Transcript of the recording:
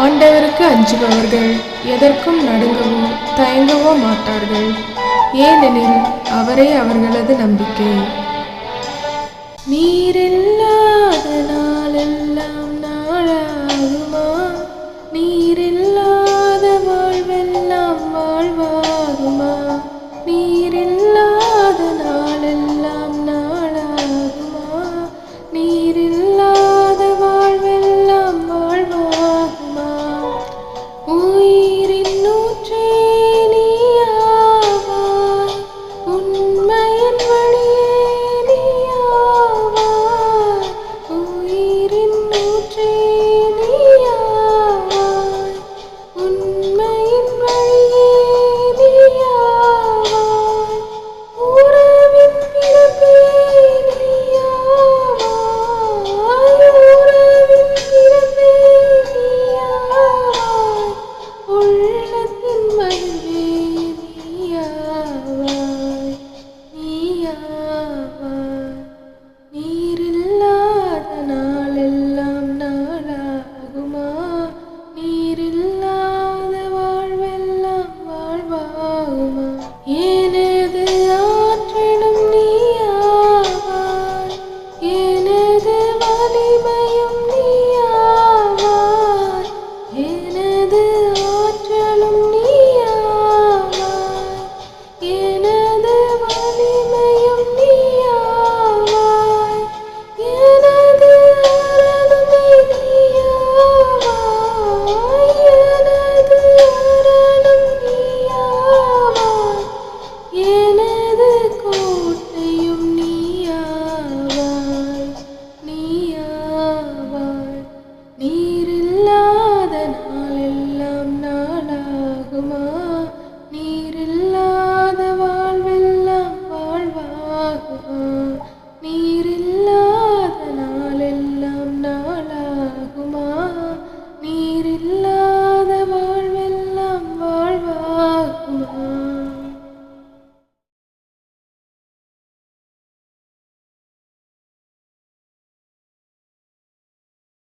ஆண்டவருக்கு அஞ்சுபவர்கள் எதற்கும் நடுங்கவோ தயங்கவோ மாட்டார்கள். ஏனெனில் அவரே அவர்களது நம்பிக்கை. நீரில்லாத நாளெல்லாம் நாளாகுமா நீரில்லாத வாழ்வெல்லாம் வாழ்வாகுமா? நீரில்லாத நாளெல்லாம்